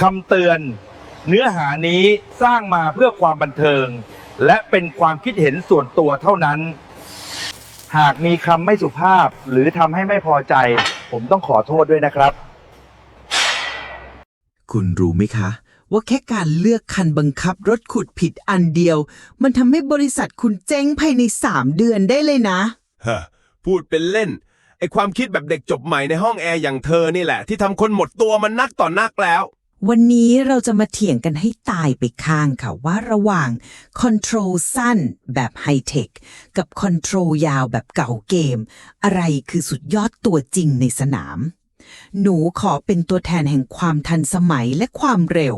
คำเตือน เนื้อหานี้สร้างมาเพื่อความบันเทิง และเป็นความคิดเห็นส่วนตัวเท่านั้น หากมีคำไม่สุภาพหรือทำให้ไม่พอใจ ผมต้องขอโทษด้วยนะครับ คุณรู้ไหมคะ ว่าแค่การเลือกคันบังคับรถขุดผิดอันเดียว มันทำให้บริษัทคุณเจ๊งภายใน 3 เดือนได้เลยนะ ฮะพูดเป็นเล่น ไอความคิดแบบเด็กจบใหม่ในห้องแอร์อย่างเธอนี่แหละ ที่ทำคนหมดตัวมันนักต่อนักแล้ว วันนี้เราจะมาเถียงกันให้ตายไปข้างค่ะว่าระหว่าง Control สั้นแบบไฮเทคกับ Control ยาวแบบเก่าเกม อะไรคือสุดยอดตัวจริงในสนาม หนูขอเป็นตัวแทนแห่งความทันสมัยและความเร็ว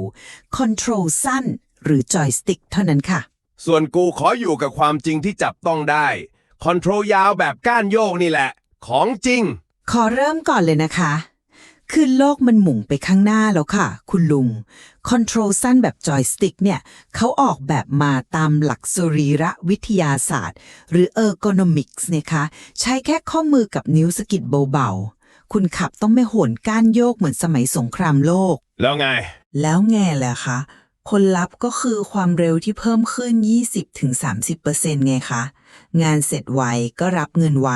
Control สั้นหรือจอยสติ๊กเท่านั้นค่ะ ส่วนกูขออยู่กับความจริงที่จับต้องได้คอนโทรลยาวแบบก้านโยกนี่แหละ ของจริง ขอเริ่มก่อนเลยนะคะ คือโลกมันหมุนไปข้างหน้าแล้วค่ะ คุณลุง คอนโทรลสั้นแบบจอยสติ๊กเนี่ยเขาออกแบบมาตามหลักสรีระวิทยาศาสตร์ หรือ ergonomics นะคะ ใช้แค่ข้อมือกับนิ้วสะกิดเบาๆ คุณขับต้องไม่โหนก้านโยกเหมือนสมัยสงครามโลก แล้วไง แล้วไงล่ะคะผลลัพธ์ก็คือความเร็วที่เพิ่มขึ้น 20-30%ไงคะ งานเสร็จไวก็รับเงินไว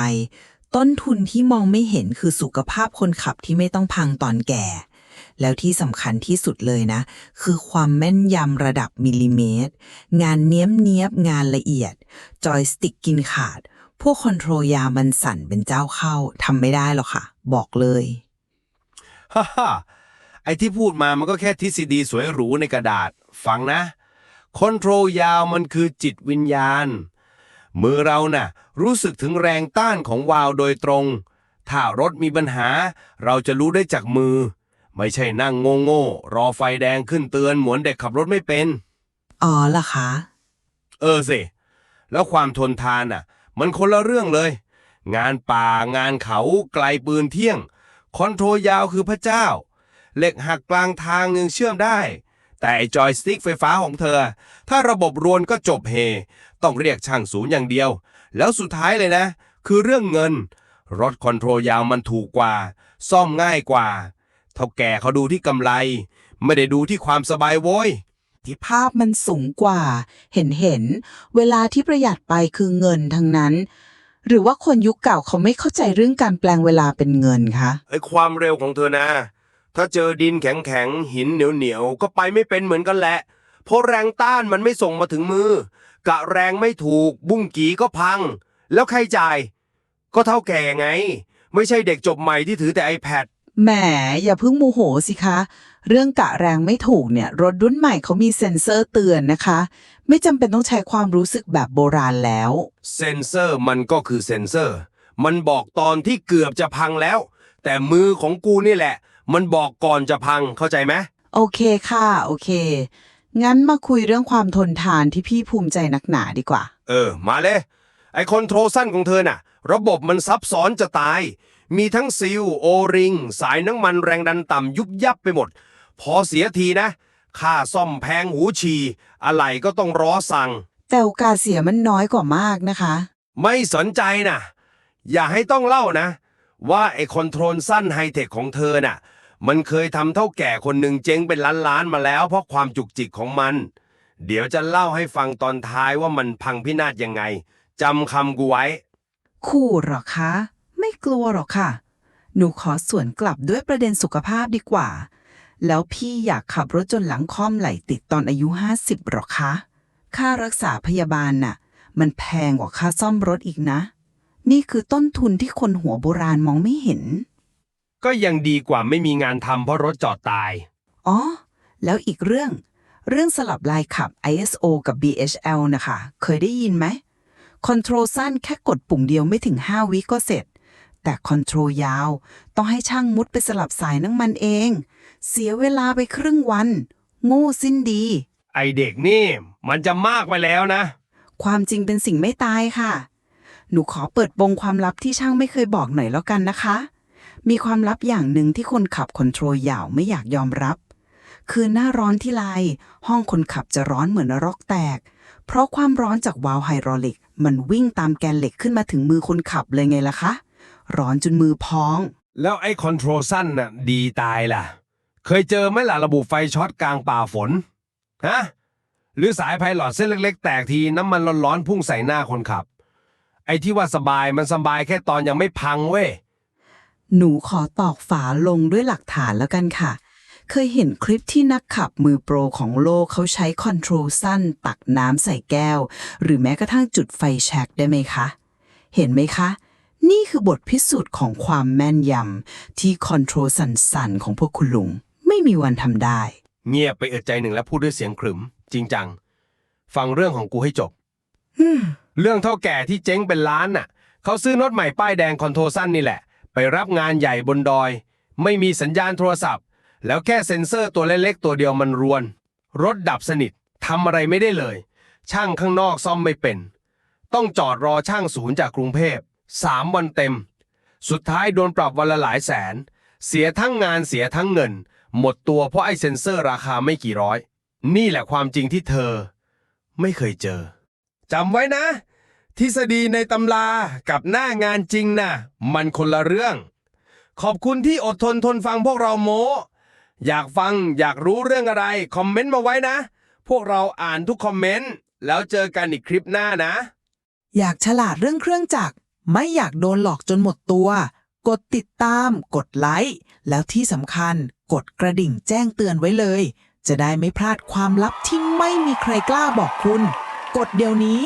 ต้นทุนที่มองไม่เห็นคือสุขภาพคนขับที่ไม่ต้องพังตอนแก่ แล้วที่สำคัญที่สุดเลยนะ คือความแม่นยำระดับมิลลิเมตร งานเนี้ยบเนียบงานละเอียด จอยสติ๊กกินขาด พวกคอนโทรลยามันสั่นเป็นเจ้าเข้าทำไม่ได้หรอกค่ะ บอกเลยฮ่าฮ่าไอที่พูดมามันก็แค่ทฤษฎีสวยหรูในกระดาษ ฟังนะคอนโทรลยาวมันคือจิตวิญญาณ มือเราน่ะ รู้สึกถึงแรงต้านของวาล์วโดยตรง ถ้ารถมีปัญหา เราจะรู้ได้จากมือ ไม่ใช่นั่งโง่ๆรอไฟแดงขึ้นเตือนเหมือนเด็กขับรถไม่เป็น อ๋อล่ะคะ เออสิ แล้วความทนทานอะ มันคนละเรื่องเลย งานป่างานเขาไกลปืนเที่ยง คอนโทรลยาวคือพระเจ้า เหล็กหักกลางทางยังเชื่อมได้แต่ไอ้จอยสติ๊กไฟฟ้าของเธอ ถ้าระบบรวนก็จบเฮ ต้องเรียกช่างศูนย์อย่างเดียว แล้วสุดท้ายเลยนะ คือเรื่องเงิน รถคอนโทรลยาวมันถูกกว่า ซ่อมง่ายกว่า เท่าแก่เขาดูที่กำไร ไม่ได้ดูที่ความสบายโว้ยที่ภาพมันสูงกว่า เห็นเห็น เวลาที่ประหยัดไปคือเงินทั้งนั้น หรือว่าคนยุคเก่าเขาไม่เข้าใจเรื่องการแปลงเวลาเป็นเงินคะไอ้ความเร็วของเธอนะ ถ้าเจอดินแข็งแข็งๆหินเหนียวเหนียวๆก็ไปไม่เป็นเหมือนกันแหละ เพราะแรงต้านมันไม่ส่งมาถึงมือ กะแรงไม่ถูก บุ้งกีก็พัง แล้วใครจ่าย ก็เท่าแก่ไง ไม่ใช่เด็กจบใหม่ที่ถือแต่ iPad แหมอย่าเพิ่งโมโหสิคะ เรื่องกะแรงไม่ถูกเนี่ย รถรุ่นใหม่เขามีเซ็นเซอร์เตือนนะคะ ไม่จำเป็นต้องใช้ความรู้สึกแบบโบราณแล้ว เซนเซอร์มันก็คือเซนเซอร์ มันบอกตอนที่เกือบจะพังแล้ว แต่มือของกูนี่แหละ มันบอกก่อนจะพังเข้าใจไหม โอเคค่ะ โอเค งั้นมาคุยเรื่องความทนทานที่พี่ภูมิใจนักหนาดีกว่า เออ มาเลย ไอคอนโทรลสั้นของเธอน่ะ ระบบมันซับซ้อนจะตาย มีทั้งซิล โอริง สายน้ำมันแรงดันต่ำยุบยับไปหมด พอเสียทีนะ ค่าซ่อมแพงหูฉี่อะไรก็ต้องรอสั่ง แต่โอกาสเสียมันน้อยกว่ามากนะคะ ไม่สนใจนะอย่าให้ต้องเล่านะ ว่าไอคอนโทรลสั้นไฮเทคของเธอน่ะ มันเคยทำเท่าแก่คนหนึ่งเจ๊งเป็นล้านล้านๆมาแล้วเพราะความจุกจิกของมัน เดี๋ยวจะเล่าให้ฟังตอนท้ายว่ามันพังพินาศยังไงจำคำกูไว้ขู่หรอคะ ไม่กลัวหรอกค่ะ หนูขอสวนกลับด้วยประเด็นสุขภาพดีกว่า แล้วพี่อยากขับรถจนหลังค่อมไหลติดตอนอายุ 50หรอคะ ค่ารักษาพยาบาลน่ะ มันแพงกว่าค่าซ่อมรถอีกนะ นี่คือต้นทุนที่คนหัวโบราณมองไม่เห็น ก็ยังดีกว่าไม่มีงานทำเพราะรถจอดตาย อ๋อ แล้วอีกเรื่อง เรื่องสลับลายขับ ISO กับ BHL นะคะ เคยได้ยินไหมคอนโทรลสั้นแค่กดปุ่มเดียวไม่ถึง 5 วิก็เสร็จ แต่คอนโทรลยาว ต้องให้ช่างมุดไปสลับสายน้ำมันเอง เสียเวลาไปครึ่งวัน โง่สิ้นดี ไอเด็กนี่ มันจะมากไปแล้วนะ ความจริงเป็นสิ่งไม่ตายค่ะ หนูขอเปิดโปงความลับที่ช่างไม่เคยบอกหน่อยแล้วกันนะคะ มีความลับอย่างหนึ่งที่คนขับคอนโทรลยาวไม่อยากยอมรับ คือหน้าร้อนที่ไรห้องคนขับจะร้อนเหมือนนรกแตก เพราะความร้อนจากวาล์วไฮดรอลิก มันวิ่งตามแกนเหล็กขึ้นมาถึงมือคนขับเลยไงล่ะคะ ร้อนจนมือพอง แล้วไอ้คอนโทรลสั้นน่ะดีตายล่ะ เคยเจอไหมล่ะระบบไฟช็อตกลางป่าฝนฮะหรือสายไพลอตเส้นเล็ก ๆ แตกทีน้ำมันร้อนๆพุ่งใส่หน้าคนขับ ไอ้ที่ว่าสบายมันสบายแค่ตอนยังไม่พังเว้ย หนูขอตอกฝาลงด้วยหลักฐานแล้วกันค่ะ เคยเห็นคลิปที่นักขับมือโปรของโลกเขาใช้คอนโทรลสั้น ตักน้ำใส่แก้ว หรือแม้กระทั่งจุดไฟแช็กได้ไหมคะ เห็นไหมคะ นี่คือบทพิสูจน์ของความแม่นยำที่คอนโทรลสั่นๆ ของพวกคุณลุง ไม่มีวันทำได้ เงียบไปเอิดใจหนึ่งแล้วพูดด้วยเสียงขรึม จริงจัง ฟังเรื่องของกูให้จบ เรื่องเท่าแก่ที่เจ๊งเป็นล้านน่ะ เขาซื้อรถใหม่ป้ายแดงคอนโทรสั้นนี่แหละไป รับงานใหญ่บนดอย ไม่มีสัญญาณโทรศัพท์ แล้วแค่เซ็นเซอร์ตัวเล็กๆตัวเดียวมันรวน รถดับสนิททำอะไรไม่ได้เลย ช่างข้างนอกซ่อมไม่เป็น ต้องจอดรอช่างศูนย์จากกรุงเทพสามวันเต็ม สุดท้ายโดนปรับวันละหลายแสน เสียทั้งงานเสียทั้งเงิน หมดตัวเพราะไอ้เซ็นเซอร์ราคาไม่กี่ร้อย นี่แหละความจริงที่เธอ ไม่เคยเจอจำไว้นะ ทฤษฎีในตำรากับหน้างานจริงนะ่ะ มันคนละเรื่อง ขอบคุณที่อดทนทนฟังพวกเราโมอยากฟังอยากรู้เรื่องอะไร คอมเมนต์มาไว้นะ พวกเราอ่านทุกคอมเมนต์ แล้วเจอกันอีกคลิปหน้านะ อยากฉลาดเรื่องเครื่องจักร ไม่อยากโดนหลอกจนหมดตัว กดติดตาม กดไลค์ แล้วที่สำคัญ กดกระดิ่งแจ้งเตือนไว้เลย จะได้ไม่พลาดความลับที่ไม่มีใครกล้าบอกคุณ กดเดี๋ยวนี้